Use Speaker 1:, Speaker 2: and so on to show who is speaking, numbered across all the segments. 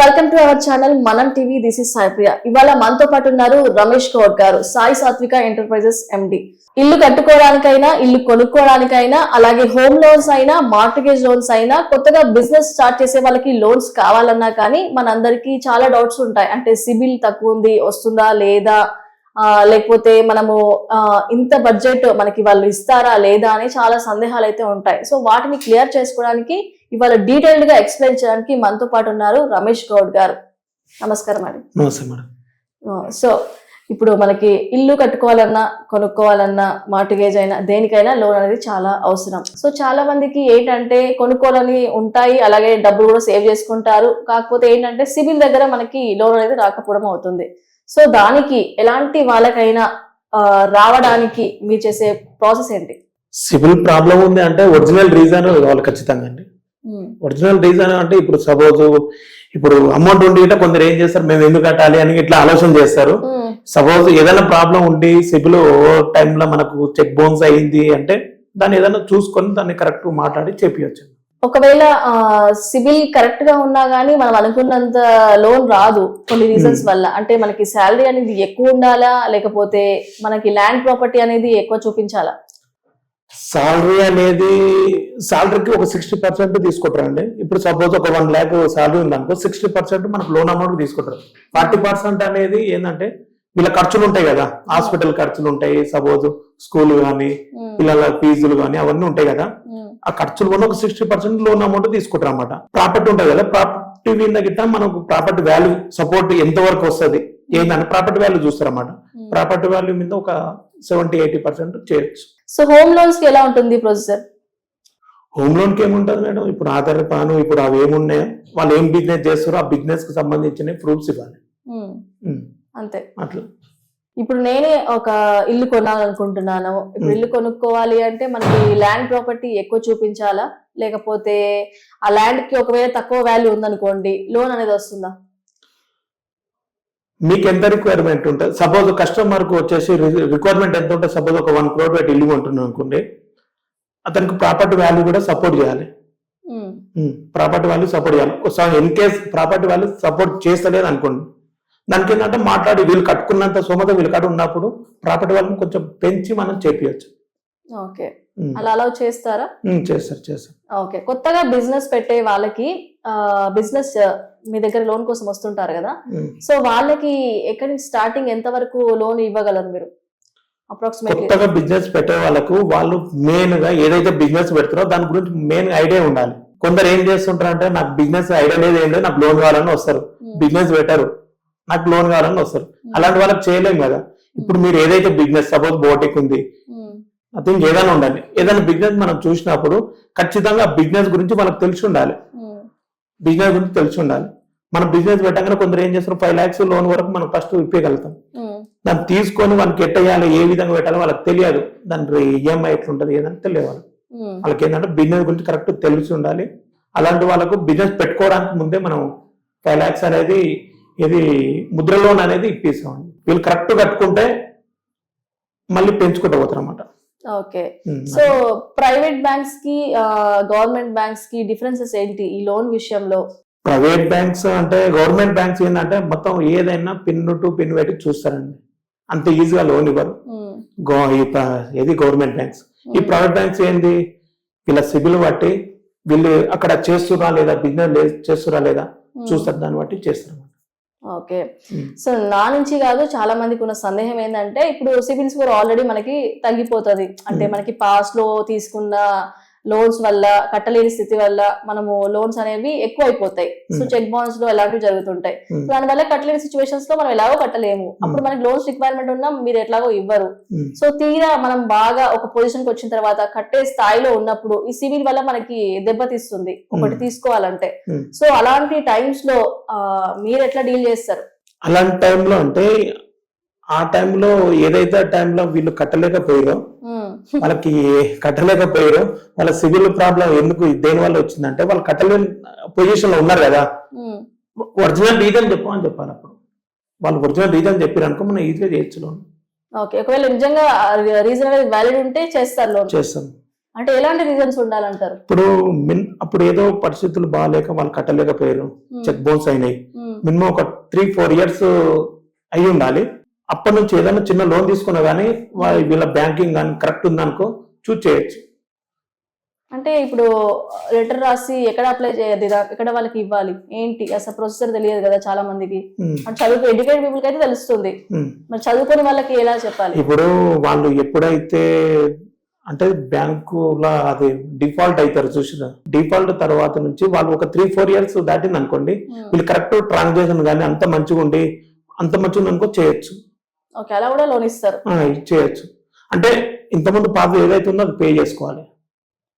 Speaker 1: To our channel మనం TV this is Saipriya ఇవాళ మనతో పాటు ఉన్నారు రమేష్ గౌడ్ గారు సాయి సాత్విక ఎంటర్ప్రైజెస్ ఎండి ఇల్లు కట్టుకోవడానికైనా ఇల్లు కొనుక్కోవడానికైనా అలాగే హోమ్ లోన్స్ అయినా మార్టిగేజ్ లోన్స్ అయినా కొత్తగా బిజినెస్ స్టార్ట్ చేసే వాళ్ళకి లోన్స్ కావాలన్నా కానీ మనందరికీ చాలా డౌట్స్ ఉంటాయి. అంటే సిబిల్ తక్కువ ఉంది వస్తుందా లేదా? లేకపోతే మనము ఇంత బడ్జెట్ మనకి వాళ్ళు ఇస్తారా లేదా అని చాలా సందేహాలు అయితే ఉంటాయి. సో వాటిని క్లియర్ చేసుకోవడానికి ఇవాళ డీటెయిల్డ్గా ఎక్స్ప్లెయిన్ చేయడానికి మనతో పాటు ఉన్నారు రమేష్ గౌడ్ గారు. నమస్కారం అండి.
Speaker 2: నమస్తే మేడం.
Speaker 1: సో ఇప్పుడు మనకి ఇల్లు కట్టుకోవాలన్నా కొనుక్కోవాలన్నా మార్టిగేజ్ అయినా దేనికైనా లోన్ అనేది చాలా అవసరం. సో చాలా మందికి ఏంటంటే కొనుక్కోవాలని ఉంటాయి అలాగే డబ్బులు కూడా సేవ్ చేసుకుంటారు. కాకపోతే ఏంటంటే సిబిల్ దగ్గర మనకి లోన్ అనేది రాకపోవడం అవుతుంది. సో దానికి ఎలాంటి వాళ్ళకైనా రావడానికి మీరు చేసే ప్రాసెస్ ఏంటి?
Speaker 2: సివిల్ ప్రాబ్లం ఉంది అంటే ఒరిజినల్ రీజన్ ఖచ్చితంగా అండి. ఒరిజినల్ రీజన్ అంటే ఇప్పుడు సపోజ్ ఇప్పుడు అమౌంట్ ఉండి ఇట్లా కొందరు ఏం చేస్తారు మేము ఎందుకు కట్టాలి అని ఇట్లా ఆలోచన చేస్తారు. సపోజ్ ఏదైనా ప్రాబ్లం ఉండి సివిల్ టైంలో మనకు చెక్ బౌన్స్ అయింది అంటే దాన్ని ఏదైనా చూసుకొని దాన్ని కరెక్ట్ మాట్లాడి చెప్పవచ్చు
Speaker 1: ఒకవేళ సిబిల్ కరెక్ట్గా ఉన్నా గానీ మనం అనుకున్నంత లోన్ రాదు కొన్ని రీజన్స్ వల్ల. అంటే మనకి శాలరీ అనేది ఎక్కువ ఉండాలా లేకపోతే మనకి ల్యాండ్ ప్రాపర్టీ అనేది ఎక్కువ చూపించాలా?
Speaker 2: సాలరీ అనేది సాలరీకి ఒక సిక్స్టీ పర్సెంట్ తీసుకుంటారండి. ఇప్పుడు సపోజ్ ఒక వన్ ల్యాక్ సాలరీ ఉందనుకో సిక్స్టీ పర్సెంట్ మనకు లోన్ అమౌంట్ తీసుకుంటారు. ఫార్టీ పర్సెంట్ అనేది ఏంటంటే వీళ్ళ ఖర్చులు ఉంటాయి కదా. హాస్పిటల్ ఖర్చులు ఉంటాయి. సపోజ్ స్కూల్ కానీ పిల్లల ఫీజులు కానీ అవన్నీ ఉంటాయి కదా. ఆ ఖర్చులు కూడా ఒక సిక్స్టీ పర్సెంట్ లోన్ అమౌంట్ తీసుకుంటారు అనమాట ప్రాపర్టీ ఉంటుంది కదా. ప్రాపర్టీ మీద గిట్ట మనకు ప్రాపర్టీ వాల్యూ సపోర్ట్ ఎంత వరకు వస్తుంది? ఏంటంటే ప్రాపర్టీ వాల్యూ చూస్తారు అన్నమాట
Speaker 1: ఉమ్.
Speaker 2: ప్రాపర్టీ వాల్యూ మీద ఒక సెవెంటీ ఎయిటీ పర్సెంట్ చేయొచ్చు
Speaker 1: సో హోమ్ లోన్స్కి ఎలా ఉంటుంది ప్రొసెసర్
Speaker 2: హోమ్ లోన్కి ఏముంటుంది మేడం? ఇప్పుడు ఆధార్ పాను ఇప్పుడు అవి ఏమున్నాయో వాళ్ళు ఏం బిజినెస్ చేస్తారో ఆ బిజినెస్కి సంబంధించిన ప్రూఫ్స్ ఇవ్వాలి. ఉమ్,
Speaker 1: అంతే.
Speaker 2: అట్లా.
Speaker 1: ఇప్పుడు నేనే ఒక ఇల్లు కొనాలనుకుంటున్నాను. ఇప్పుడు. ఇల్లు కొనుక్కోవాలి అంటే మనకి ల్యాండ్ ప్రాపర్టీ ఎక్కువ చూపించాలా? లేకపోతే ఆ ల్యాండ్కి ఒకవేళ తక్కువ వాల్యూ ఉందనుకోండి లోన్ అనేది వస్తుందా?
Speaker 2: మీకు ఎంత రిక్వైర్మెంట్ ఉంటుంది? సపోజ్ కస్టమర్కు వచ్చేసి రిక్వైర్మెంట్ ఎంత ఉంటుంది సపోజ్ ఒక వన్ క్రోర్ పెట్టి ఇల్లు కొంటున్నాం అనుకోండి అతనికి ప్రాపర్టీ వాల్యూ కూడా సపోర్ట్ చేయాలి. ప్రాపర్టీ వాల్యూ సపోర్ట్ చేయాలి. In case property value support చేస్తలేదు అనుకోండి దానికి ఏంటంటే మాట్లాడి వీళ్ళు కట్టుకున్నంత సోమత వీళ్ళు కట్టు ఉన్నప్పుడు ప్రాపర్టీ వాళ్ళని కొంచెం పెంచి మనం చేపించచ్చు
Speaker 1: ఓకే. అలా అలౌ చేస్తారా?
Speaker 2: చేస్తారు చేస్తారు.
Speaker 1: ఓకే. కొత్తగా బిజినెస్ పెట్టే వాళ్ళకి బిజినెస్ మీ దగ్గర లోన్ కోసం వస్తుంటారు కదా. సో వాళ్ళకి ఎక్కడి నుంచి స్టార్టింగ్ ఎంత వరకు లోన్ ఇవ్వగలరు మీరు?
Speaker 2: కొత్తగా బిజినెస్ పెట్టే వాళ్ళకు వాళ్ళు మెయిన్గా ఏదైతే బిజినెస్ పెడతారో దాని గురించి మెయిన్ ఐడియా ఉండాలి. కొందరు ఏం చేస్తుంటారు అంటే నాకు బిజినెస్ ఐడియా లేదు ఏం లేదు నాకు లోన్ కావాలని వస్తారు. బిజినెస్ పెట్టరు. నాకు లోన్ కావాలని వస్తారు. అలాంటి వాళ్ళకి చేయలేం కదా. ఇప్పుడు మీరు ఏదైతే బిజినెస్ సపోజ్ బోటిక్ ఉంది. ఐ థింక్ ఏదైనా ఉండాలి. ఏదైనా బిజినెస్ మనం చూసినప్పుడు ఖచ్చితంగా బిజినెస్ గురించి మనకు తెలిసి ఉండాలి. బిజినెస్ గురించి తెలిసి ఉండాలి. మనం బిజినెస్ పెట్టగానే కొందరు ఏం చేస్తారు? ఫైవ్ లాక్స్ లోన్ వరకు మనం ఫస్ట్ ఇప్పగలుగుతాం దాన్ని తీసుకొని వాళ్ళకి ఎట్టేయాలి ఏ విధంగా పెట్టాలో వాళ్ళకి తెలియదు. దాని ఈఎంఐ ఎట్లుంటది ఏదని తెలియదు వాళ్ళకి. వాళ్ళకి ఏంటంటే బిజినెస్ గురించి కరెక్ట్ తెలిసి ఉండాలి. అలాంటి వాళ్ళకు బిజినెస్ పెట్టుకోవడానికి ముందే మనం ఫైవ్ లాక్స్ అనేది ఇది ముద్ర లోన్ అనేది ఇప్పిస్తామండి. వీళ్ళు కరెక్ట్ కట్టుకుంటే మళ్ళీ పెంచుకుంటూ పోతారు అనమాట
Speaker 1: ఓకే. సో ప్రైవేట్ బ్యాంక్స్కి గవర్నమెంట్ బ్యాంక్స్కి డిఫరెన్సెస్ ఏంటి ఈ లోన్ విషయంలో?
Speaker 2: ప్రైవేట్ బ్యాంక్స్ అంటే గవర్నమెంట్ బ్యాంక్స్ ఏంటంటే మొత్తం ఏదైనా పిన్ టు పిన్ పెట్టి చూస్తారండి. అంత ఈజీగా లోన్ ఇవ్వరు. ఏది గవర్నమెంట్ బ్యాంక్స్. ఈ ప్రైవేట్ బ్యాంక్స్ ఏంది? వీళ్ళ సిబిల్ బట్టి వీళ్ళు అక్కడ చేస్తురా లేదా బిజినెస్ చేస్తురా లేదా చూస్తారు. దాన్ని బట్టి చేస్తారు.
Speaker 1: ఓకే. సో నా నుంచి కాదు చాలా మందికి ఉన్న సందేహం ఏంటంటే ఇప్పుడు సిబిల్ స్కోర్ ఆల్రెడీ మనకి తగ్గిపోతుంది అంటే. మనకి పాస్ట్లో తీసుకున్న లోన్స్ వల్ల కట్టలేని స్థితి వల్ల మనము లోన్స్ అనేవి ఎక్కువ అయిపోతాయి సో
Speaker 2: ఉమ్.
Speaker 1: చెక్ బౌన్స్లో ఇలాంటివి జరుగుతుంటాయి
Speaker 2: ఉమ్.
Speaker 1: సో దానివల్ల కట్టలేని సిచ్యువేషన్స్లో మనం ఎలాగో కట్టలేము అప్పుడు మనకి లోన్స్ రిక్వైర్మెంట్ ఉన్నా మీరు ఎట్లాగో ఇవ్వరు. సో తీరా మనం బాగా ఒక పొజిషన్కి వచ్చిన తర్వాత కట్టే స్థాయిలో ఉన్నప్పుడు ఈ సివిల్ వల్ల మనకి దెబ్బతీస్తుంది ఒకటి
Speaker 2: Hmm.
Speaker 1: తీసుకోవాలంటే
Speaker 2: Hmm.
Speaker 1: సో అలాంటి టైమ్స్లో మీరు ఎట్లా డీల్ చేస్తారు
Speaker 2: అలాంటి టైంలో అంటే ఆ టైంలో ఏదైతే ఆ టైంలో వీళ్ళు కట్టలేకపోయారో వాళ్ళకి కట్టలేకపోయారో. వాళ్ళ సివిల్ ప్రాబ్లం ఎందుకు దేని వల్ల వచ్చిందంటే వాళ్ళు కట్టలేని పొజిషన్లో ఉన్నారు కదా. ఒరిజినల్ రీజన్ చెప్పమని చెప్పాలి అప్పుడు. వాళ్ళు ఒరిజినల్ రీజన్ చెప్పారు అనుకో మనం ఈజీగా చేయొచ్చు లోన్.
Speaker 1: ఓకే ఒకవేళ నిజంగా రీజన్ అనేది వ్యాలిడ్ ఉంటే చేస్తారు లోన్.
Speaker 2: చేస్తాం
Speaker 1: అంటే ఎలాంటి రీజన్స్ ఉండాలంటారు?
Speaker 2: ఇప్పుడు మిన్ అప్పుడు ఏదో పరిస్థితులు బాగాలేక వాళ్ళు కట్టలేకపోయారు. చెక్ బౌన్స్ అయినాయి. మినిమం ఒక త్రీ ఫోర్ ఇయర్స్ అయి ఉండాలి. అప్పటి నుంచి ఏదైనా చిన్న లోన్ తీసుకున్నా కానీ వీళ్ళ బ్యాంకింగ్ కానీ కరెక్ట్ ఉందనుకో చూస్ చేయొచ్చు.
Speaker 1: అంటే ఇప్పుడు లెటర్ రాసి ఎక్కడ అప్లై చేయదు ఎక్కడ వాళ్ళకి ఇవ్వాలి? ఏంటి? అసలు ప్రొసెసర్ తెలియదు కదా చాలా మందికి.
Speaker 2: ఉమ్,
Speaker 1: అంటే చదువు ఎడ్యుకేటెడ్ పీపుల్ అయితే తెలుస్తుంది. మరి చదువుకుని వాళ్ళకి ఎలా చెప్పాలి?
Speaker 2: ఇప్పుడు వాళ్ళు ఎప్పుడైతే అంటే బ్యాంకులో అది డిఫాల్ట్ అవుతారు చూసిన డిఫాల్ట్ తర్వాత నుంచి వాళ్ళు ఒక త్రీ ఫోర్ ఇయర్స్ దాటింది అనుకోండి. వీళ్ళు కరెక్ట్ ట్రాన్సాక్షన్ కానీ అంత మంచిగా ఉండి అంత మంచిగా ఉంది అనుకో చేయొచ్చు.
Speaker 1: ఓకే అలా కూడా లోన్ ఇస్తారు.
Speaker 2: ఆ, ఇది చేయొచ్చు అంటే ఇంతకుముందు పాత ఏదైతే ఉందో అది పే చేసుకోవాలి.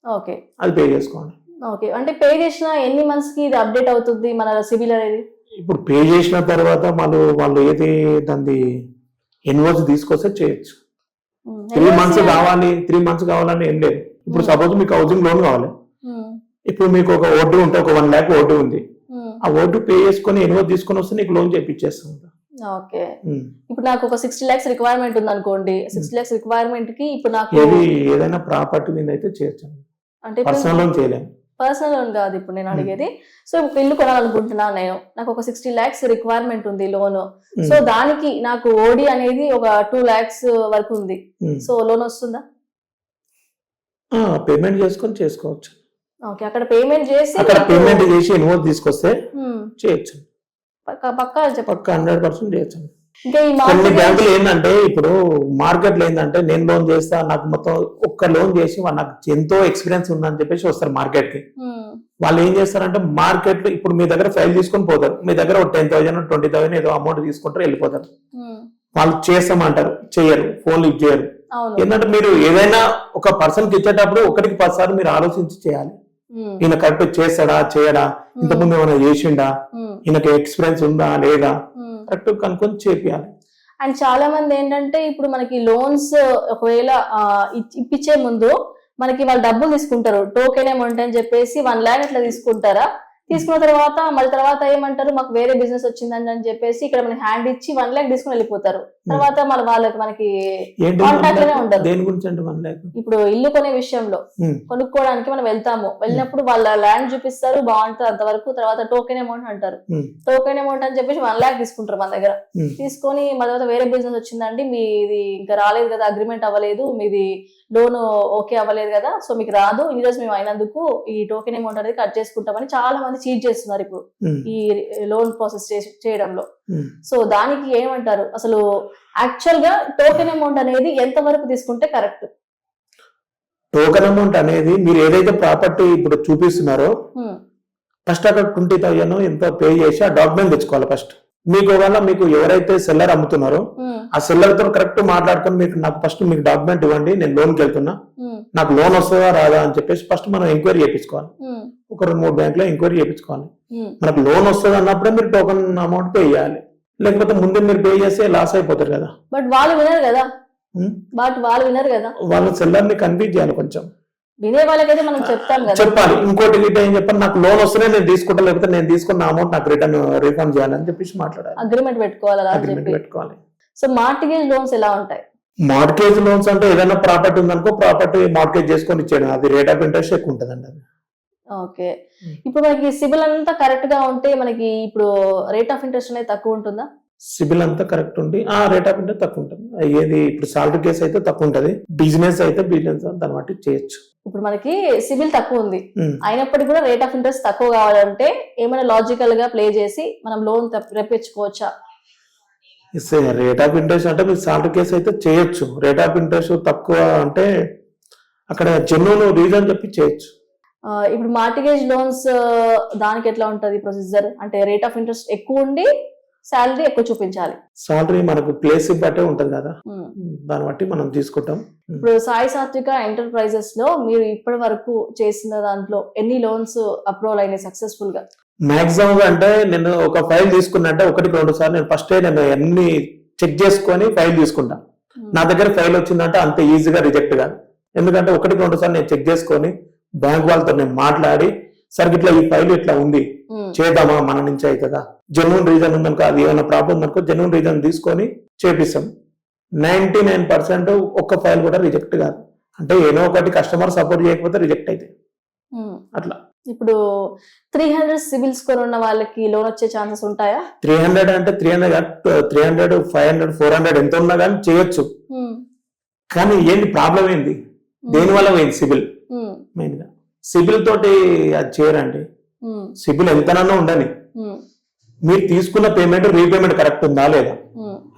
Speaker 1: ఓకే.
Speaker 2: అది పే చేసుకోవాలి.
Speaker 1: ఓకే అంటే పే చేసిన ఎన్ని మంత్స్కి ఇది అప్డేట్ అవుతుంది మన సిబిల్ అనేది?
Speaker 2: ఇప్పుడు పే చేసిన తర్వాత వాళ్ళు వాళ్ళు ఏది దాన్ని ఇన్వాయిస్ తీసుకొస్తే చేయొచ్చు. త్రీ మంత్స్ కావాలి త్రీ మంత్స్ కావాలని ఏం లేదు. ఇప్పుడు. సపోజ్ మీకు హౌసింగ్ లోన్ కావాలి. ఇప్పుడు మీకు ఒక ఓటు ఉంటే ఒక వన్ ల్యాక్ ఓటు ఉంది. ఆ ఓటు పే చేసుకొని ఇన్వాయిస్ తీసుకొని వస్తే నీకు లోన్ చేపించేస్తాం
Speaker 1: ఓకే. ఇప్పుడు నాకు ఒక సిక్స్టీ లాక్స్ రిక్వైర్మెంట్ ఉంది అనుకోండి సిక్స్టీ లాక్స్ రిక్వైర్మెంట్కి ఇప్పుడు నాకు
Speaker 2: ఏది ఏదైనా ప్రాపర్టీ మీద అయితే చేయొచ్చు
Speaker 1: అంటే
Speaker 2: పర్సనల్ లోన్ చేయలేము
Speaker 1: పర్సనల్ లోన్ కాదు ఇప్పుడు నేను అడిగేది. సో ఇల్లు కొనాలనుకుంటున్నాను నేను నాకు ఒక సిక్స్టీ లాక్స్ రిక్వైర్మెంట్ ఉంది లోన్. సో దానికి నాకు ఓడి అనేది ఒక టూ లాక్స్ వరకు ఉంది. సో లోన్ వస్తుందా?
Speaker 2: పేమెంట్ చేసుకొని చేసుకోవచ్చు.
Speaker 1: ఓకే అక్కడ పేమెంట్ చేసి
Speaker 2: అక్కడ పేమెంట్ చేసి ఇన్వాయిస్ తీసుకొస్తే. చేయొచ్చు.
Speaker 1: పక్కా పక్కా
Speaker 2: హండ్రెడ్ పర్సెంట్ చేయొచ్చు. కొన్ని బ్యాంకులు ఏంటంటే ఇప్పుడు మార్కెట్లో ఏంటంటే నేను లోన్ చేస్తా నాకు మొత్తం ఒక్క లోన్ చేసి నాకు ఎంతో ఎక్స్పీరియన్స్ ఉందని చెప్పేసి వస్తారు మార్కెట్కి వాళ్ళు ఏం చేస్తారంటే మార్కెట్లో ఇప్పుడు మీ దగ్గర ఫైల్ తీసుకొని పోతారు. మీ దగ్గర ఒక టెన్ థౌసండ్ ట్వంటీ థౌసండ్ ఏదో అమౌంట్ తీసుకుంటారు వెళ్ళిపోతారు. వాళ్ళు చేస్తామంటారు చేయరు ఫోన్ లిఫ్ట్ చేయరు.
Speaker 1: అవును.
Speaker 2: ఏంటంటే మీరు ఏదైనా ఒక పర్సన్కి ఇచ్చేటప్పుడు ఒకటికి పది సార్లు మీరు ఆలోచించి చేయాలి. ఈయన కరెక్ట్ చేస్తాడా చేయడా? ఇంతకుముందు ఏమైనా చేసిండా. ఈయనకి ఎక్స్పీరియన్స్ ఉందా లేదా. కరెక్ట్ కనుక్కొని చేపియాలి.
Speaker 1: అండ్ చాలా మంది ఏంటంటే ఇప్పుడు మనకి లోన్స్ ఒకవేళ ఇప్పించే ముందు మనకి వాళ్ళు డబ్బులు తీసుకుంటారు. టోకెన్ అమౌంట్ అని చెప్పేసి వన్ ల్యాక్ అట్లా తీసుకుంటారా? తీసుకున్న తర్వాత మళ్ళీ తర్వాత ఏమంటారు మాకు వేరే బిజినెస్ వచ్చిందని అని చెప్పేసి ఇక్కడ మనకి హ్యాండ్ ఇచ్చి వన్ ల్యాక్ తీసుకుని వెళ్ళిపోతారు తర్వాత మన వాళ్ళకి మనకి Contact లోనే? ఉండదు.
Speaker 2: దేని గురించి అంటే వన్ ల్యాక్
Speaker 1: ఇప్పుడు ఇల్లు కొనే విషయంలో
Speaker 2: Hmm.
Speaker 1: కొనుక్కోవడానికి మనం వెళ్తాము వెళ్ళినప్పుడు వాళ్ళ ల్యాండ్ చూపిస్తారు బాగుంటుంది అంతవరకు తర్వాత టోకెన్ అమౌంట్ అంటారు
Speaker 2: Hmm.
Speaker 1: టోకెన్ అమౌంట్ అని చెప్పేసి వన్ ల్యాక్ తీసుకుంటారు మన దగ్గర
Speaker 2: Hmm.
Speaker 1: తీసుకొని మన తర్వాత వేరే బిజినెస్ వచ్చిందండి మీది ఇంకా రాలేదు కదా అగ్రిమెంట్ అవ్వలేదు మీది లోన్ ఓకే అవ్వలేదు కదా సో మీకు రాదు. ఇన్ని రోజు మేము అయినందుకు ఈ టోకెన్ అమౌంట్ అనేది కట్ చేసుకుంటామని చాలా మంది చీట్ చేస్తున్నారు ఇప్పుడు
Speaker 2: ఉమ్,
Speaker 1: ఈ లోన్ ప్రాసెస్ చేయడంలో.
Speaker 2: ఉమ్.
Speaker 1: సో దానికి ఏమంటారు? అసలు యాక్చువల్గా టోకెన్ అమౌంట్ అనేది ఎంత వరకు తీసుకుంటే కరెక్ట్
Speaker 2: టోకెన్ అమౌంట్ అనేది మీరు ఏదైతే ప్రాపర్టీ ఇప్పుడు చూపిస్తున్నారో ఫస్ట్ అక్కడ ట్వంటీ థౌజండ్ ఎంతో పే చేసి ఆ డాక్యుమెంట్ తెచ్చుకోవాలి ఫస్ట్ మీకు ఒకవేళ మీకు ఎవరైతే సెల్లర్ అమ్ముతున్నారో ఆ సెల్లర్తో కరెక్ట్ మాట్లాడుకొని మీకు నాకు ఫస్ట్ మీకు డాక్యుమెంట్ ఇవ్వండి నేను లోన్కి వెళ్తున్నా. నాకు లోన్ వస్తుందా రాదా అని చెప్పేసి ఫస్ట్ మనం ఎంక్వైరీ చేయించుకోవాలి. ఒక రెండు మూడు బ్యాంకులో ఎంక్వైరీ చేయించుకోవాలి. మనకు లోన్ వస్తుంది అన్నప్పుడే మీరు టోకెన్ అమౌంట్ పే చేయాలి. లేకపోతే ముందే మీరు పే చేస్తే లాస్ అయిపోతారు కదా.
Speaker 1: బట్ వాళ్ళు వినరు కదా. బట్ వాళ్ళు వినరు కదా.
Speaker 2: వాళ్ళ సెల్లర్ని కన్ఫ్యూజ్ చేయాలి కొంచెం.
Speaker 1: వినే వాళ్ళకైతే మనం చెప్తాం కదా.
Speaker 2: చెప్పాలి. ఇంకోటి గిట్ట ఏం చెప్పాలి? నాకు లోన్ వస్తేనే నేను తీసుకుంటా లేకపోతే నేను తీసుకున్న అమౌంట్ నాకు రిటర్న్ రీఫండ్ చేయాలని చెప్పేసి మాట్లాడాలి.
Speaker 1: అగ్రిమెంట్ పెట్టుకోవాలి అలా
Speaker 2: అగ్రిమెంట్ పెట్టుకోవాలి.
Speaker 1: సో మార్టిగేజ్ లోన్స్ ఎలా ఉంటాయి?
Speaker 2: మార్కేజ్ లోన్స్ అంటే ఏదైనా ప్రాపర్టీ ఉందనుకో ప్రాపర్టీ మార్కేజ్ చేసుకొని ఇచ్చేయడం. అది రేట్ ఆఫ్ ఇంట్రెస్ట్ ఎక్కువ ఉంటుంది అండి అది.
Speaker 1: ఓకే.
Speaker 2: Hmm.
Speaker 1: ఇప్పుడు మనకి సిబిల్ అంతా కరెక్ట్గా ఉంటే మనకి ఇప్పుడు రేట్ ఆఫ్ ఇంట్రెస్ట్ అనేది తక్కువ ఉంటుందా?
Speaker 2: సిబిల్ అంతా కరెక్ట్ ఉండి ఆ రేట్ ఆఫ్ ఇంట్రెస్ట్ తక్కువ ఉంటుంది. ఏది ఇప్పుడు సాలరీ కేసు అయితే తక్కువ ఉంటుంది. బిజినెస్ అయితే బిజినెస్ దాన్ని బట్టి చేయొచ్చు.
Speaker 1: ఇప్పుడు మనకి సిబిల్ తక్కువ ఉంది. అయినప్పటికీ కూడా రేట్ ఆఫ్ ఇంట్రెస్ట్ తక్కువ కావాలంటే ఏమైనా లాజికల్గా ప్లే చేసి మనం లోన్ తెప్పించుకోవచ్చా?
Speaker 2: రేట్ ఆఫ్ ఇంట్రెస్ట్ అంటే మీకు సాలరీ కేసు అయితే చేయొచ్చు. రేట్ ఆఫ్ ఇంట్రెస్ట్ తక్కువ అంటే అక్కడ జెన్యున్ రీజన్ చెప్పి చేయొచ్చు.
Speaker 1: ఇప్పుడు మార్టిగేజ్ లోన్స్ దానికి ఎట్లా ఉంటది ప్రొసీజర్ అంటే రేట్ ఆఫ్ ఇంట్రెస్ట్ ఎక్కువ ఉండి శాలరీ ఎక్కువ చూపించాలి.
Speaker 2: సాలరీ మనకు ప్లేస్ బట్టే ఉంటుంది కదా. దాన్ని బట్టి మనం తీసుకుంటాం.
Speaker 1: ఇప్పుడు సాయి సాత్విక ఎంటర్ప్రైజెస్లో మీరు ఇప్పటి వరకు చేసిన దాంట్లో ఎన్ని లోన్స్ అప్రూవల్ అయినాయి సక్సెస్ఫుల్గా?
Speaker 2: మాక్సిమం గా అంటే నేను ఒక ఫైల్ తీసుకున్నంటే ఒకటికి రెండు సార్లు నేను ఫస్ట్ నేను అన్ని చెక్ చేసుకొని ఫైల్ తీసుకుంటా. నా దగ్గర ఫైల్ వచ్చిందంటే అంత ఈజీగా రిజెక్ట్ కాదు. ఎందుకంటే ఒకటికి రెండు సార్లు నేను చెక్ చేసుకొని బ్యాంక్ వాళ్ళతో నేను మాట్లాడి సరే ఇట్లా ఈ ఫైల్ ఇట్లా ఉంది. చేద్దామా? మన నుంచి అవుతుందా? జెన్యున్ రీజన్ ఉందనుకో అది ఏమైనా ప్రాబ్లం ఉందనుకో జెన్యున్ రీజన్ తీసుకొని చేపిస్తాం. నైన్టీ నైన్ పర్సెంట్ ఒక్క ఫైల్ కూడా రిజెక్ట్ కాదు. అంటే ఏదో ఒకటి కస్టమర్ సపోర్ట్ చేయకపోతే రిజెక్ట్ అయితే. అట్లా.
Speaker 1: ఇప్పుడు త్రీ హండ్రెడ్ సిబిల్ స్కోర్ ఉన్న వాళ్ళకి లోన్ వచ్చే ఛాన్సెస్ ఉంటాయా?
Speaker 2: త్రీ హండ్రెడ్ అంటే three hundred three hundred five hundred four hundred ఎంత ఉన్నా కానీ చేయొచ్చు. కానీ ఏంటి ప్రాబ్లం ఏంది? దేని వల్ల పోయింది సిబిల్? మెయిన్గా సిబిల్ తోటి అది చేయరండి. సిబిల్ ఎంతనన్నా ఉండని. మీరు తీసుకున్న పేమెంట్ రీపేమెంట్ కరెక్ట్ ఉందా లేదా.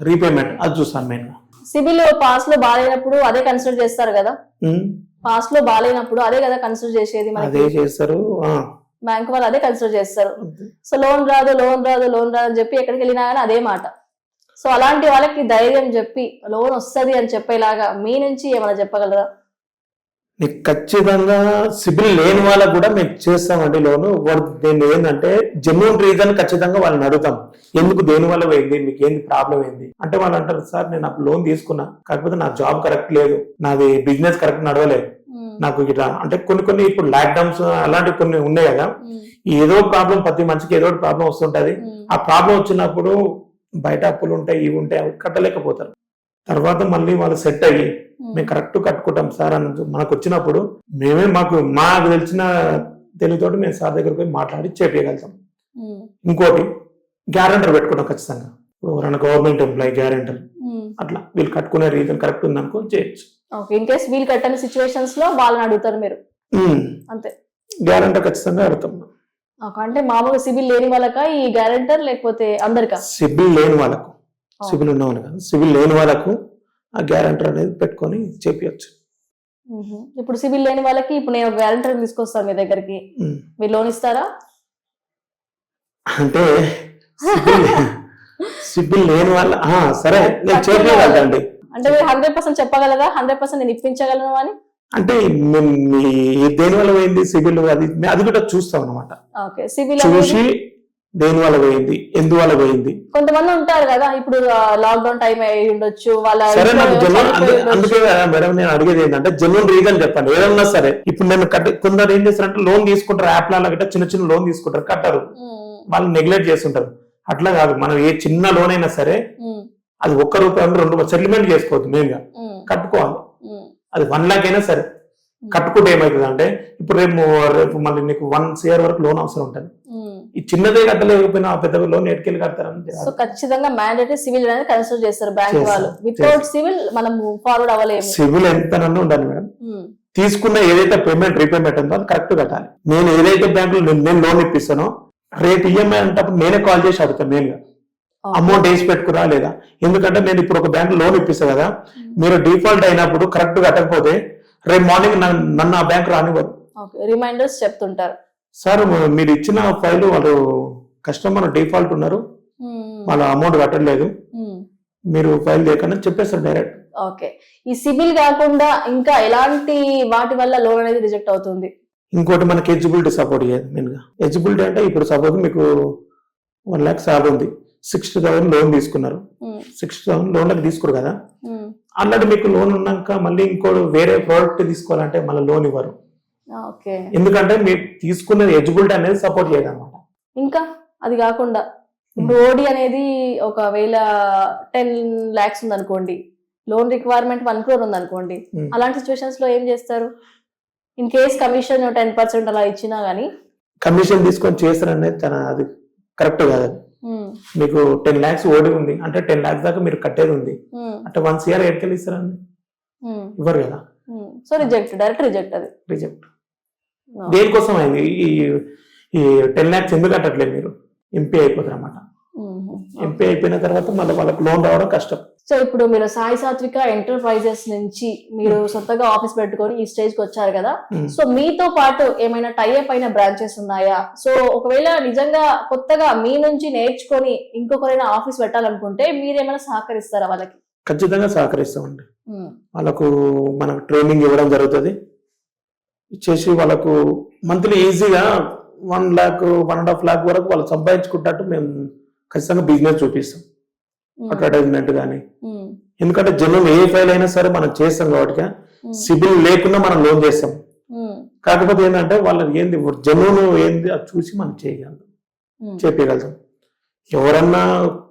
Speaker 2: రీపేమెంట్ అది చూస్తాను మెయిన్గా.
Speaker 1: సిబిల్ పాస్లో బాగాలేనప్పుడు అదే కన్సిడర్ చేస్తారు కదా? పాస్లో బాగాలేనప్పుడు అదే కదా కన్సిడర్ చేసేది
Speaker 2: అదే చేస్తారు
Speaker 1: బ్యాంక్ వాళ్ళు అదే కన్సిడర్ చేస్తారు. సో లోన్ రాదు లోన్ రాదు లోన్ రాదు అని చెప్పి ఎక్కడికి వెళ్ళినా కానీ అదే మాట. సో అలాంటి వాళ్ళకి ధైర్యం చెప్పి లోన్ వస్తది అని చెప్పేలాగా మీ నుంచి ఏమైనా చెప్పగలరా?
Speaker 2: నీకు ఖచ్చితంగా సిబిల్ లేని వాళ్ళకు కూడా మేము చేస్తామండి లోను. వాడు దీన్ని ఏంటంటే జెన్యున్ రీజన్ ఖచ్చితంగా వాళ్ళని అడుగుతాం. ఎందుకు దేని వల్ల పోయింది? మీకు ఏంది ప్రాబ్లం ఏంది? అంటే వాళ్ళు అంటారు సార్ నేను అప్పుడు లోన్ తీసుకున్నా కాకపోతే నా జాబ్ కరెక్ట్ లేదు నాది బిజినెస్ కరెక్ట్ నడవలేదు. నాకు ఇట్లా అంటే కొన్ని కొన్ని ఇప్పుడు లాక్డౌన్స్ అలాంటివి కొన్ని ఉన్నాయి కదా. ఏదో ప్రాబ్లం ప్రతి మనిషికి ఏదో ప్రాబ్లం వస్తుంటది. ఆ ప్రాబ్లం వచ్చినప్పుడు బయట అప్పులు ఉంటాయి ఇవి ఉంటాయి అవి కట్టలేకపోతారు. తర్వాత మళ్ళీ వాళ్ళు సెట్ అయ్యి మేము. కరెక్ట్ కట్టుకుంటాం సార్ అని మనకు వచ్చినప్పుడు మేమే మాకు మాకు తెలిసిన తెలివితోటి మేము సార్ దగ్గరికి పోయి మాట్లాడి చేపించగలుగుతాం ఇంకోటి గ్యారెంటర్ పెట్టుకుంటాం ఖచ్చితంగా. ఇప్పుడు ఎవరైనా గవర్నమెంట్ ఎంప్లాయీ గ్యారెంటర్. అట్లా వీళ్ళు కట్టుకునే రీజన్ కరెక్ట్ ఉందనుకో చేయొచ్చు.
Speaker 1: ఓకే ఇన్ కేస్ వీలు కట్టని సిచ్యువేషన్స్లో వాళ్ళని అడుగుతారు మీరు. అంతే.
Speaker 2: గ్యారెంటర్ ఖచ్చితంగా అడుగుతాం.
Speaker 1: అంటే మామూలుగా సిబిల్ లేని వాళ్ళకా ఈ గ్యారెంటర్ లేకపోతే అందరికా?
Speaker 2: సిబిల్ లేని వాళ్ళకు.
Speaker 1: Oh.
Speaker 2: సిబిల్ ఉన్న వాళ్ళు కాదు. సిబిల్ లేని వాళ్ళకు ఆ గ్యారెంటర్ అనేది పెట్టుకొని చేపించచ్చు
Speaker 1: మ్మ్. ఇప్పుడు సిబిల్ లేని వాళ్ళకి ఇప్పుడు నేను గ్యారెంటర్ తీసుకొస్తాను మీ దగ్గరికి. మీరు లోన్ ఇస్తారా?
Speaker 2: అంటే సిబిల్ లేని వాళ్ళ సరే నేను చేపించగలండి
Speaker 1: అంటే మీరు హండ్రెడ్ పర్సెంట్ చెప్పగలరా? హండ్రెడ్ పర్సెంట్ నేను ఇప్పించగలను అని?
Speaker 2: అంటే దేని వల్ల పోయింది సిబిల్ అది అది కూడా చూస్తాం అనమాట చూసి దేని వల్ల పోయింది ఎందువల్ల పోయింది
Speaker 1: కొంతమంది ఉంటారు కదా ఇప్పుడు లాక్డౌన్ టైం అయి ఉండొచ్చు వాళ్ళ
Speaker 2: సరే నాకు
Speaker 1: ఉండొచ్చు.
Speaker 2: అందుకే మేడం నేను అడిగేది ఏంటంటే జెన్యున్ రీజన్ చెప్పండి ఏదన్నా సరే ఇప్పుడు నేను కట్టి కొందరు ఏం చేస్తారంటే లోన్ తీసుకుంటారు యాప్లలో గట్రా చిన్న చిన్న లోన్ తీసుకుంటారు కట్టరు. వాళ్ళు నెగ్లెక్ట్ చేస్తుంటారు అట్లా కాదు మనం ఏ చిన్న లోన్ అయినా సరే. అది ఒక్క రూపాయి రెండు సెటిల్మెంట్ చేసుకోవద్దు మెయిన్గా
Speaker 1: మ్మ్.
Speaker 2: కట్టుకోవాలి. అది వన్ లాక్ అయినా సరే కట్టుకుంటే ఏమవుతుంది అంటే ఇప్పుడు రేపు రేపు మళ్ళీ నీకు వన్ సిఆర్ వరకు లోన్ అవసరం ఉంటుంది. ఈ చిన్నదే కట్టలేకపోయినా ఆ పెద్ద లోన్ ఎటుకెళ్ళి కడతారని
Speaker 1: సో ఖచ్చితంగా మ్యాండేటరీ సివిల్ అనేది కన్సిడర్ చేస్తారు బ్యాంక్ వాళ్ళు. వితౌట్ సివిల్ మనం ఫార్వర్డ్ అవ్వలేము.
Speaker 2: సివిల్ ఎంతనన్నా ఉండాలి మేడం.
Speaker 1: మ్మ్.
Speaker 2: తీసుకున్న ఏదైతే పేమెంట్ రీపేమెంట్ ఉందో అది కరెక్ట్ కట్టాలి. నేను ఏదైతే బ్యాంకులో నేను- నేను లోన్ ఇప్పిస్తానో రేపు ఈఎంఐ అంటే నేనే కాల్ చేసి అడుగుతాను మెయిన్గా. అమౌంట్ వేసి పెట్టుకురా లేదా? ఎందుకంటే నేను ఇప్పుడు ఒక బ్యాంక్ లోన్ ఇప్పిస్తా కదా మీరు డిఫాల్ట్ అయినప్పుడు కరెక్ట్ కట్టకపోతే రేపు మార్నింగ్ నన్ను ఆ బ్యాంక్ రానివ్వరు
Speaker 1: ఓకే రిమైండర్స్ చెప్తుంటారు.
Speaker 2: సార్ మీరు ఇచ్చిన ఫైల్ వాళ్ళు కస్టమర్ డిఫాల్ట్ ఉన్నారు. వాళ్ళ అమౌంట్ కట్టలేదు. మీరు ఫైల్ చేయకుండా చెప్పేస్తారు డైరెక్ట్.
Speaker 1: ఓకే. ఈ సిబిల్ కాకుండా ఇంకా ఎలాంటి వాటి వల్ల లోన్ అనేది రిజెక్ట్ అవుతుంది?
Speaker 2: ఇంకోటి మనకి ఎలిజిబిలిటీ సపోర్ట్ చేయదు మెయిన్గా. ఎలిజిబిలిటీ అంటే ఇప్పుడు సపోజ్ మీకు వన్ ల్యాక్ సాలరీ ఉంది. సిక్స్టీ థౌసండ్ లోన్ తీసుకున్నారు. సిక్స్టీ థౌసండ్ లోన్లకు తీసుకురు కదా. అన్నట్టు మీకు లోన్ ఉన్నాక మళ్ళీ ఇంకో వేరే ప్రోడక్ట్ తీసుకోవాలంటే మళ్ళీ లోన్ ఇవ్వరు. ఎందుకంటే మీరు తీసుకున్న ఎలిజిబిలిటీ అనేది సపోర్ట్ చేయదు అనమాట
Speaker 1: ఇంకా అది కాకుండా ఇప్పుడు ఓడి అనేది ఒకవేళ టెన్ లాక్స్ ఉంది అనుకోండి లోన్ రిక్వైర్మెంట్ వన్ క్రోర్ ఉంది అనుకోండి
Speaker 2: Hmm.
Speaker 1: అలాంటి సిచ్యువేషన్స్లో ఏం చేస్తారు? In case commission ten percent అలా ఇచ్చినా గానీ?
Speaker 2: కమిషన్ తీసుకొని చేస్తారనేది తన అది కరెక్ట్ కాదు.
Speaker 1: Hmm.
Speaker 2: మీకు టెన్ ల్యాక్స్ ఓడి ఉంది అంటే టెన్ ల్యాక్స్ దాకా మీరు కట్టేది ఉంది. అంటే వన్ సిఆర్ ఎక్కడికి ఇస్తారండి? ఇవ్వరు కదా?
Speaker 1: సో రిజెక్ట్ డైరెక్ట్ రిజెక్ట్ అది.
Speaker 2: రిజెక్ట్. దేనికోసం అయింది ఈ ఈ టెన్ ల్యాక్స్ ఎందుకు కట్టట్లేదు మీరు? ఎంపీ అయిపోతారు అన్నమాట.
Speaker 1: Mhm.
Speaker 2: ఎంపీ అయిపోయిన తర్వాత మళ్ళీ వాళ్ళకి లోన్ రావడం కష్టం.
Speaker 1: సో ఇప్పుడు మీరు సాయి సాత్విక ఎంటర్ప్రైజెస్ నుంచి మీరు సొంతగా ఆఫీస్ పెట్టుకొని ఈ స్టేజ్కి వచ్చారు కదా. సో మీతో పాటు ఏమైనా టైఅప్ అయిన బ్రాంచెస్ ఉన్నాయా? సో ఒకవేళ నిజంగా కొత్తగా మీ నుంచి నేర్చుకొని ఇంకొకరైనా ఆఫీస్ పెట్టాలనుకుంటే మీరేమైనా సహకరిస్తారా వాళ్ళకి?
Speaker 2: ఖచ్చితంగా సహకరిస్తామండి. వాళ్ళకు మనకు ట్రైనింగ్ ఇవ్వడం జరుగుతుంది. ఇచ్చేసి వాళ్ళకు మంత్లీ ఈజీగా one lakh one and half lakh వరకు వాళ్ళు సంపాదించుకుంటట్టు మేము ఖచ్చితంగా బిజినెస్ చూపిస్తాం. అడ్వర్టైజ్మెంట్ కానీ. ఎందుకంటే జనం ఏ ఫైల్ అయినా సరే మనం చేస్తాం కాబట్టి సిబిల్ లేకుండా మనం లోన్ చేస్తాం. కాకపోతే ఏంటంటే వాళ్ళకి ఏంది జనువును ఏంది అది చూసి మనం చేయగలం చెప్పగలుగుతాం ఎవరన్నా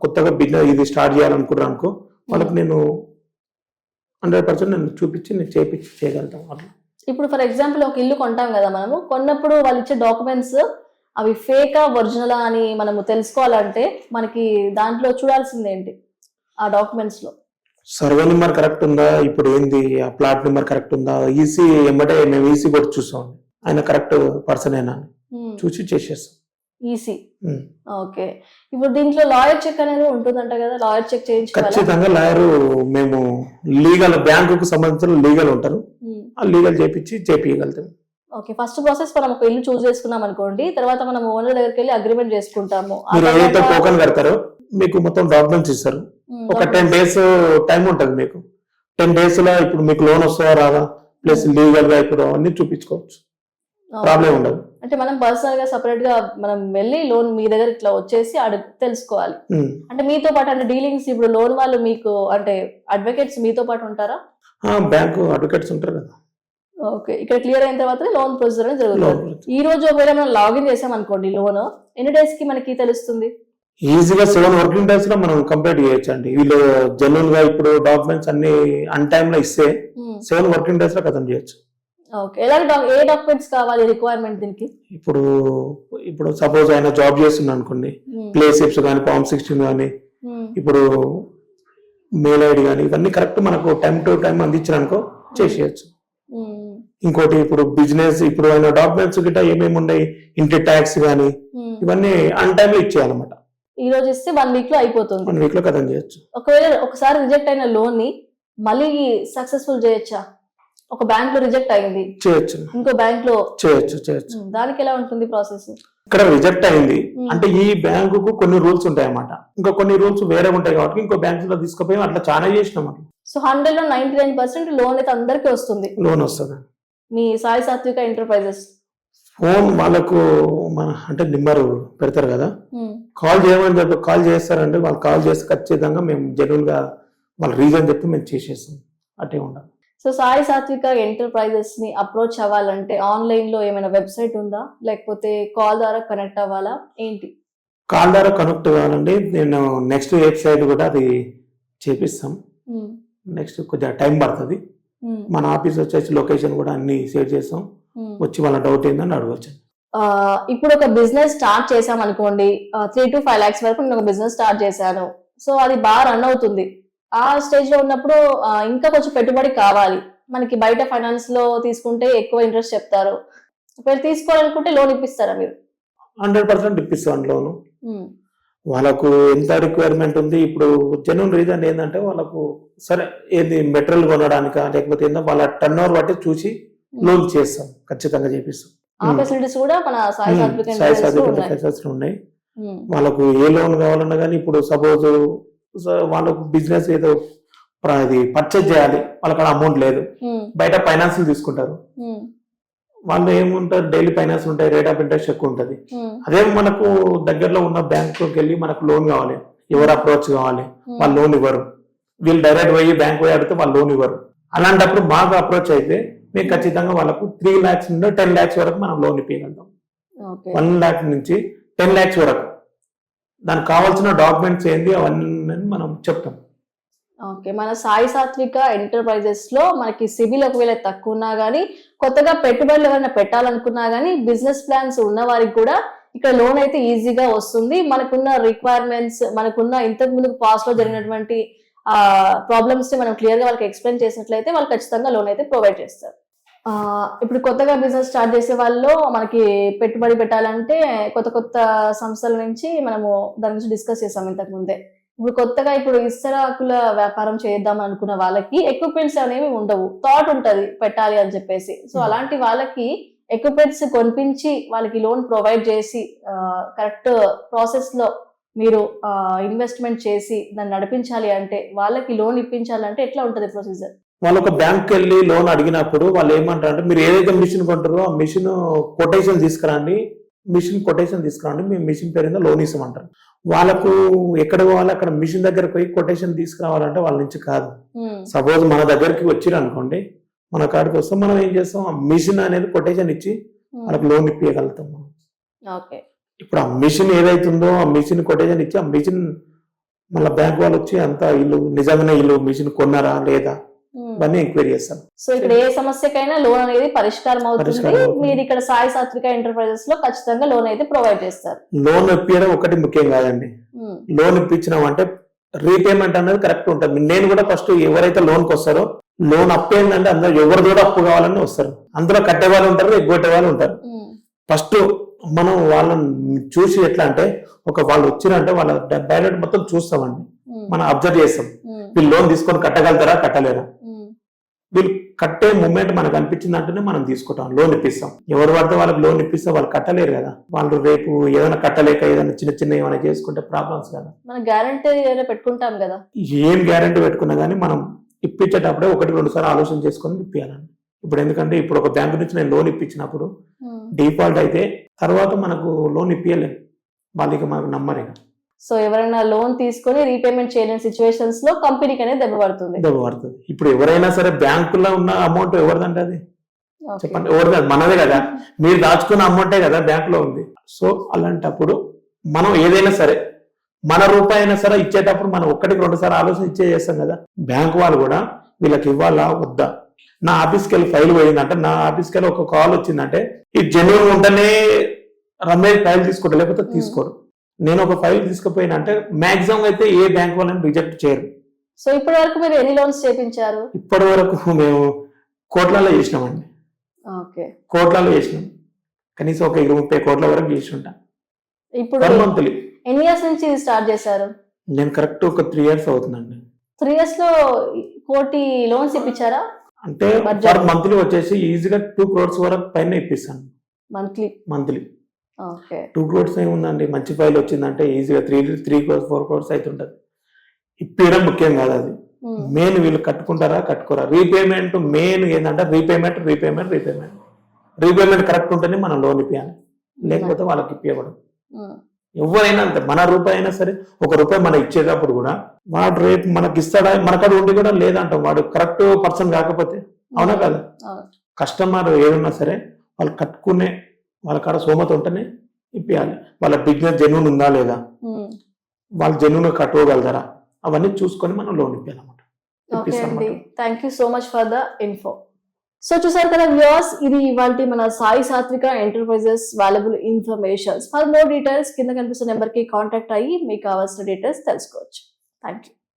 Speaker 2: కొత్తగా బిజినెస్ ఇది స్టార్ట్ చేయాలనుకున్నారు అనుకో వాళ్ళకి నేను హండ్రెడ్ పర్సెంట్ నేను చూపించి నేను చేపించి చేయగలుగుతాం అట్లా
Speaker 1: ఇప్పుడు ఫర్ ఎగ్జాంపుల్ ఒక ఇల్లు కొంటాం కదా మనము కొన్నప్పుడు వాళ్ళు ఇచ్చే డాక్యుమెంట్స్ అవి ఫేకా ఒరిజినలా అని మనము తెలుసుకోవాలంటే మనకి దాంట్లో చూడాల్సింది ఏంటి? ఆ డాక్యుమెంట్స్లో.
Speaker 2: సర్వే నెంబర్ కరెక్ట్ ఉందా? ఇప్పుడు ఏంది? ఆ ప్లాట్ నెంబర్ కరెక్ట్ ఉందా? ఈసీ ఎమ్మటే మేము ఈసీ కూడా చూసాం. ఆయన కరెక్ట్ పర్సన్ అయినా. చూసి చేసేస్తాం.
Speaker 1: ఈసీ.
Speaker 2: ఉమ్.
Speaker 1: ఓకే. ఇప్పుడు దీంట్లో లాయర్ చెక్ అనేది ఉంటుందంట కదా లాయర్ చెక్ చేయించుకోవాలా?
Speaker 2: ఖచ్చితంగా లాయర్ మేము లీగల్ బ్యాంకుకు సంబంధించిన లీగల్ ఉంటారు.
Speaker 1: ఉమ్.
Speaker 2: ఆ లీగల్ చేపించి చేపించగలుగుతాం
Speaker 1: ఓకే ఫస్ట్ ప్రాసెస్ మనం ఒక ఇల్లు చూస్ చేసుకున్నాం అనుకోండి తర్వాత మనం ఓనర్ దగ్గరికి వెళ్ళి అగ్రిమెంట్ చేసుకుంటాము.
Speaker 2: మీరు ఏదైతే టోకన్ కడతారో మీకు మొత్తం డాక్యుమెంట్స్ ఇస్తారు.
Speaker 1: ఉమ్,
Speaker 2: ఒక టెన్ డేస్ టైం ఉంటుంది మీకు. టెన్ డేస్లో ఇప్పుడు మీకు లోన్ వస్తుందా రాదా? ప్లస్ లీగల్గా ఇప్పుడు అవన్నీ చూపించుకోవచ్చు. ప్రాబ్లం ఉండదు.
Speaker 1: అంటే మనం పర్సనల్గా సపరేట్గా మనం వెళ్ళి లోన్ మీ దగ్గర ఇట్లా వచ్చేసి అడుగు తెలుసుకోవాలి. అంటే మీతో పాటు అంటే డీలింగ్స్ ఇప్పుడు లోన్ వాళ్ళు మీకు అంటే అడ్వకేట్స్ మీతో పాటు ఉంటారా?
Speaker 2: బ్యాంకు అడ్వకేట్స్ ఉంటారు కదా.
Speaker 1: ఓకే ఇక్కడ క్లియర్ అయిన తర్వాత లోన్ ప్రొసీజర్ అనేది జరుగుతుంది. ఈ రోజు ఒకవేళ మనం లాగిన్ చేసాం అనుకోండి లోన్ ఎన్ని డేస్కి మనకి తెలుస్తుంది?
Speaker 2: ఈజీగా సెవెన్ వర్కింగ్ డేస్లో మనం కంప్లీట్ చేయొచ్చు అండి వీళ్ళు జనరల్గా ఇప్పుడు డాక్యుమెంట్స్ అన్ని అన్ టైమ్లో ఇస్తే సెవెన్ వర్కింగ్ డేస్లో ఖతం చేయొచ్చు.
Speaker 1: ఓకే. ఎలాంటి ఏ డాక్యుమెంట్స్ కావాలి రిక్వైర్మెంట్ దీనికి?
Speaker 2: ఇప్పుడు ఇప్పుడు సపోజ్ ఆయన జాబ్ చేస్తున్నా అనుకోండి. ప్లే షిప్స్ కానీ ఫార్మ్ సిక్స్టీన్ కానీ ఇప్పుడు మెయిల్ ఐడి కానీ ఇవన్నీ కరెక్ట్ మనకు టైం టు టైం అందించారనుకో చేసేయచ్చు. ఇంకోటి ఇప్పుడు బిజినెస్ ఇప్పుడు ఆయన డాక్యుమెంట్స్ గిట్ట ఏమేమి ఉన్నాయి? ఇంటి ట్యాక్స్ కానీ ఇవన్నీ అన్ టైమ్లో ఇచ్చేయాలన్నమాట.
Speaker 1: ఈ రోజు ఇస్తే వన్ వీక్లో అయిపోతుంది.
Speaker 2: వన్ వీక్లో కథం చేయొచ్చు.
Speaker 1: ఒకవేళ ఒకసారి రిజెక్ట్ అయిన లోన్ని మళ్ళీ సక్సెస్ఫుల్ చేయొచ్చా? ఒక బ్యాంక్లో రిజెక్ట్ అయింది.
Speaker 2: చేయొచ్చు.
Speaker 1: ఇంకో బ్యాంక్లో
Speaker 2: చేయొచ్చు చేయొచ్చు.
Speaker 1: దానికి ఎలా ఉంటుంది ప్రాసెస్
Speaker 2: ఇక్కడ రిజెక్ట్ అయింది. అంటే ఈ బ్యాంకుకు కొన్ని రూల్స్ ఉంటాయి అన్నమాట ఇంకా కొన్ని రూల్స్ వేరే ఉంటాయి కాబట్టి ఇంకో బ్యాంక్లో తీసుకుపోయి అట్లా చాలా చేసినాం అట్లా
Speaker 1: సో హండ్రెడ్లో నైన్టీ నైన్ పర్సెంట్ లోన్ అయితే అందరికీ వస్తుంది.
Speaker 2: లోన్ వస్తుంది.
Speaker 1: మీ సాయి సాత్విక ఎంటర్ప్రైజెస్
Speaker 2: ఫోన్ వాళ్ళకు మన అంటే నెంబర్ పెడతారు కదా. కాల్ చేయమని చెప్పి కాల్ చేస్తారంటే వాళ్ళు కాల్ చేస్తే ఖచ్చితంగా మేము జెన్యున్గా వాళ్ళ రీజన్ చెప్పి మేము చేసేస్తాం. అట్టే ఉండాలి.
Speaker 1: సో సాయి సాత్విక ఎంటర్ప్రైజెస్ని అప్రోచ్ అవ్వాలంటే ఆన్లైన్లో ఏమైనా వెబ్సైట్ ఉందా? లేకపోతే కాల్ ద్వారా కనెక్ట్ అవ్వాలా? ఏంటి?
Speaker 2: కాల్ ద్వారా కనెక్ట్ కావాలండి నేను నెక్స్ట్ వెబ్సైట్ కూడా అది చేపిస్తాం. నెక్స్ట్ కొద్దిగా టైం పడుతుంది.
Speaker 1: ఉమ్,
Speaker 2: మన ఆఫీస్ వచ్చేసి లొకేషన్ కూడా అన్ని షేర్ చేస్తాం.
Speaker 1: ఉమ్.
Speaker 2: వచ్చి వాళ్ళ డౌట్ ఏందని అడగచ్చు.
Speaker 1: ఇప్పుడు ఒక బిజినెస్ స్టార్ట్ చేసాం అనుకోండి త్రీ టు ఫైవ్ లాక్స్ వరకు నేను ఒక బిజినెస్ స్టార్ట్ చేశాను. సో అది బాగా రన్ అవుతుంది. ఆ స్టేజ్లో ఉన్నప్పుడు ఇంకా కొంచెం పెట్టుబడి కావాలి. మనకి బయట ఫైనాన్స్లో తీసుకుంటే ఎక్కువ ఇంట్రెస్ట్ చెప్తారు. ఒకవేళ తీసుకోవాలనుకుంటే లోన్ ఇప్పిస్తారా మీరు?
Speaker 2: హండ్రెడ్ పర్సెంట్ ఇప్పిస్తాం లోను
Speaker 1: ఉమ్,
Speaker 2: వాళ్ళకు ఎంత రిక్వైర్మెంట్ ఉంది? ఇప్పుడు జెన్యున్ రీజన్ ఏంటంటే వాళ్ళకు సరే ఏంది మెటీరియల్ కొనడానికా? లేకపోతే ఏందో వాళ్ళ టర్న్ ఓవర్ బట్టి చూసి లోన్ చేస్తాం. ఖచ్చితంగా చేపిస్తాం.
Speaker 1: ఆ ఫెసిలిటీస్ కూడా మన సాయి
Speaker 2: సాయి
Speaker 1: లో
Speaker 2: సాధిక
Speaker 1: ఉన్నాయి.
Speaker 2: వాళ్ళకు ఏ లోన్ కావాలన్నా కానీ ఇప్పుడు సపోజ్ వాళ్ళకు బిజినెస్ ఏదో అది పర్చేజ్ చేయాలి. వాళ్ళకి అమౌంట్ లేదు. బయట ఫైనాన్స్ తీసుకుంటారు. వాళ్ళు ఏముంటారు? డైలీ ఫైనాన్స్ ఉంటాయి. రేట్ ఆఫ్ ఇంట్రెస్ట్ ఎక్కువ ఉంటుంది. అదే మనకు దగ్గరలో ఉన్న బ్యాంకుకి వెళ్ళి మనకు లోన్ కావాలి. ఎవరు అప్రోచ్ కావాలి? వాళ్ళు లోన్ ఇవ్వరు. వీళ్ళు డైరెక్ట్ పోయి బ్యాంక్ పోయి అడిగితే వాళ్ళు లోన్ ఇవ్వరు. అలాంటప్పుడు మాకు అప్రోచ్ అయితే మేము ఖచ్చితంగా వాళ్ళకు త్రీ ల్యాక్స్ నుండి టెన్ ల్యాక్స్ వరకు మనం లోన్ ఇప్పించగలుగుతాం వన్ ల్యాక్ నుంచి టెన్ ల్యాక్స్ వరకు. దానికి కావాల్సిన డాక్యుమెంట్స్ ఏంది? అవన్నీ మనం చెప్తాం.
Speaker 1: ఓకే మన సాయి సాత్విక ఎంటర్ప్రైజెస్లో మనకి సిబిల్ ఒకవేళ తక్కువ ఉన్నా గానీ కొత్తగా పెట్టుబడులు ఏమైనా పెట్టాలనుకున్నా గానీ బిజినెస్ ప్లాన్స్ ఉన్న వారికి కూడా ఇక్కడ లోన్ అయితే ఈజీగా వస్తుంది. మనకున్న రిక్వైర్మెంట్స్ మనకున్న ఇంతకు ముందు పాస్ట్లో జరిగినటువంటి ఆ ప్రాబ్లమ్స్ని మనం క్లియర్గా వాళ్ళకి ఎక్స్ప్లెయిన్ చేసినట్లయితే వాళ్ళు ఖచ్చితంగా లోన్ అయితే ప్రొవైడ్ చేస్తారు. ఇప్పుడు కొత్తగా బిజినెస్ స్టార్ట్ చేసే వాళ్ళు మనకి పెట్టుబడి పెట్టాలంటే కొత్త కొత్త సంస్థల నుంచి మనము దాని గురించి డిస్కస్ చేసాం ఇంతకు ముందే. ఇప్పుడు కొత్తగా ఇప్పుడు ఇస్తరాకుల వ్యాపారం చేద్దాం అనుకున్న వాళ్ళకి ఎక్విప్మెంట్స్ అనేవి ఉండవు. థాట్ ఉంటది పెట్టాలి అని చెప్పేసి. So
Speaker 2: Hmm.
Speaker 1: అలాంటి వాళ్ళకి ఎక్విప్మెంట్స్ కొనిపించి వాళ్ళకి లోన్ ప్రొవైడ్ చేసి కరెక్ట్ ప్రాసెస్లో మీరు ఇన్వెస్ట్మెంట్ చేసి దాన్ని నడిపించాలి అంటే వాళ్ళకి లోన్ ఇప్పించాలంటే ఎట్లా ఉంటది ప్రొసీజర్
Speaker 2: వాళ్ళు ఒక బ్యాంక్ వెళ్ళి లోన్ అడిగినప్పుడు వాళ్ళు ఏమంటారు అంటే మీరు ఏదైతే మిషన్ కొంటారో ఆ మిషన్ కొటేషన్ తీసుకురండి. మిషన్ కొటేషన్ తీసుకురండి మేము మిషన్ పేరు లోన్ ఇస్తామంటారు. వాళ్ళకు ఎక్కడ పోవాలి అక్కడ మిషన్ దగ్గరకు పోయి కొటేషన్ తీసుకురావాలంటే వాళ్ళ నుంచి కాదు. సపోజ్ మన దగ్గరికి వచ్చిరు అనుకోండి మన కాడికి వస్తే మనం ఏం చేస్తాం? ఆ మిషన్ అనేది కొటేషన్ ఇచ్చి వాళ్ళకి లోన్ ఇప్పించగలుగుతాం ఇప్పుడు ఆ మిషన్ ఏదైతుందో ఆ మిషన్ కొటేషన్ ఇచ్చి ఆ మిషన్ మళ్ళీ బ్యాంక్ వాళ్ళు వచ్చి అంతా ఇల్లు నిజంగానే ఇల్లు మిషన్ కొన్నారా లేదా? ఇవన్నీ ఎంక్వైరీ చేస్తాను
Speaker 1: సో ఇక్కడ ఏ సమస్యకైనా లోన్ అనేది పరిష్కారం అవుతుంది. మీరు ఇక్కడ సాయి సాత్విక ఎంటర్ప్రైజెస్లో ఖచ్చితంగా లోన్ అయితే ప్రొవైడ్ చేస్తారు.
Speaker 2: లోన్ ఇప్పించడం ఒకటి ముఖ్యం కాదండి. లోన్ ఇప్పించినాం అంటే రీపేమెంట్ అనేది కరెక్ట్ ఉంటుంది. నేను కూడా ఫస్ట్ ఎవరైతే లోన్కి వస్తారో లోన్ అప్పు ఏంటంటే అందరూ ఎవరు కూడా అప్పు కావాలని వస్తారు. అందులో కట్టే వాళ్ళు ఉంటారు ఎగ్గొట్టే వాళ్ళు ఉంటారు. ఫస్ట్ మనం వాళ్ళని చూసి ఎట్లా అంటే ఒక వాళ్ళు వచ్చిరంటే వాళ్ళ డైరెక్ట్ మొత్తం చూస్తామండి. మనం అబ్జర్వ్ చేస్తాం. వీళ్ళు లోన్ తీసుకొని కట్టగలుగుతారా కట్టలేరా? వీళ్ళు కట్టే మూమెంట్ మనకు అనిపించింది అంటేనే మనం తీసుకుంటాం లోన్ ఇప్పిస్తాం. ఎవరు పడితే వాళ్ళకి లోన్ ఇప్పిస్తే వాళ్ళు కట్టలేరు కదా. వాళ్ళు రేపు ఏదైనా కట్టలేక ఏదైనా చిన్న చిన్న ఏమైనా చేసుకుంటే ప్రాబ్లమ్స్ కదా.
Speaker 1: మన గ్యారంటీ పెట్టుకుంటాం కదా.
Speaker 2: ఏం గ్యారంటీ పెట్టుకున్నా కానీ మనం ఇప్పించేటప్పుడే ఒకటి రెండు సార్లు ఆలోచన చేసుకొని ఇప్పించాలండి ఇప్పుడు ఎందుకంటే ఇప్పుడు ఒక బ్యాంకు నుంచి నేను లోన్ ఇప్పించినప్పుడు. డిఫాల్ట్ అయితే తర్వాత మనకు లోన్ ఇప్పించలేము వాళ్ళకి మనకు నమ్మరు.
Speaker 1: సో ఎవరైనా లోన్ తీసుకొని రీపేమెంట్ చేయలేని సిచ్యువేషన్స్లో కంపెనీకి అనేది దెబ్బ పడుతుంది.
Speaker 2: దెబ్బ పడుతుంది. ఇప్పుడు ఎవరైనా సరే బ్యాంకులో ఉన్న అమౌంట్ ఎవరిదంటే అది. చెప్పండి. ఎవరిది? మనదే కదా. మీరు దాచుకున్న అమౌంటే కదా బ్యాంకులో ఉంది. సో అలాంటప్పుడు మనం ఏదైనా సరే మన రూపాయి అయినా సరే ఇచ్చేటప్పుడు మనం ఒక్కటికి రెండు సార్లు ఆలోచన ఇచ్చే చేస్తాం కదా. బ్యాంక్ వాళ్ళు కూడా వీళ్ళకి ఇవ్వాలా వద్దా? నా ఆఫీస్కి వెళ్ళి ఫైల్ పోయిందంటే నా ఆఫీస్కి వెళ్ళి ఒక కాల్ వచ్చిందంటే ఈ జెన్యున్ ఉంటేనే రమేష్ ఫైల్ తీసుకుంటా లేకపోతే తీసుకోడు నేను ఒక ఫైల్ తీసుకుపోయినా అంటే మాక్సిమం అయితే ఏ బ్యాంక్ వాళ్ళని రిజెక్ట్ చేయరు.
Speaker 1: సో ఇప్పటి వరకు మీరు ఎన్ని లోన్స్ చేపించారు?
Speaker 2: ఇప్పటి వరకు మేము కోట్లలో చేసినామండి.
Speaker 1: ఓకే
Speaker 2: కోట్లలో చేసినాం. కనీసం ఒక ఇరవై ముప్పై కోట్ల వరకు చేసి ఉంటా
Speaker 1: ఇప్పుడు
Speaker 2: పర్ మంత్లీ
Speaker 1: ఎన్ని ఇయర్స్ నుంచి ఇది స్టార్ట్ చేశారు?
Speaker 2: నేను కరెక్ట్ ఒక త్రీ ఇయర్స్ అవుతుందండి.
Speaker 1: త్రీ ఇయర్స్లో కోటి లోన్స్ ఇప్పించారా?
Speaker 2: అంటే. పర్ మంత్లీ వచ్చేసి ఈజీగా టూ క్రోడ్స్ వరకు పైన ఇప్పిస్తాను.
Speaker 1: మంత్లీ
Speaker 2: మంత్లీ టూ క్రోడ్స్ ఏముందండి? మంచి ఫైల్ వచ్చిందంటే ఈజీగా three three crores four crores అవుతుంటది ఇప్పించడం ముఖ్యం కాదు అది. మెయిన్ వీళ్ళు కట్టుకుంటారా కట్టుకోరా? రీపేమెంట్ మెయిన్ ఏంటంటే repayment repayment repayment. Repayment correct ఉంటేనే మనం లోన్ ఇప్పించాలి లేకపోతే వాళ్ళకి ఇప్పించకూడదు
Speaker 1: ఉమ్,
Speaker 2: ఎవరైనా అంతే మన రూపాయి అయినా సరే ఒక రూపాయి మనం ఇచ్చేటప్పుడు కూడా వాడు రేపు మనకి ఇస్తాడా మనకాడ ఉండి కూడా లేదంటాం. వాడు కరెక్ట్ పర్సన్ కాకపోతే. అవునా కదా. కస్టమర్ ఏదన్నా సరే వాళ్ళు కట్టుకునే వాళ్ళ కాడ సోమత ఉంటేనే ఇప్పియాలి. వాళ్ళ బిజినెస్ జెన్యున్ ఉందా లేదా? వాళ్ళు జెన్యున్ కట్టుకోగలుగుతారా అవన్నీ చూసుకొని మనం loan ఇప్పించాలన్నమాట.
Speaker 1: Thank you so much for the info so చూసారు కదా వ్యూవర్స్ ఇది ఇవాళ మన Sai Satvika enterprises valuable informations for more details కింద కనిపిస్తున్న నెంబర్కి కాంటాక్ట్ అయ్యి మీకు కావాల్సిన డీటెయిల్స్ తెలుసుకోవచ్చు. Thank you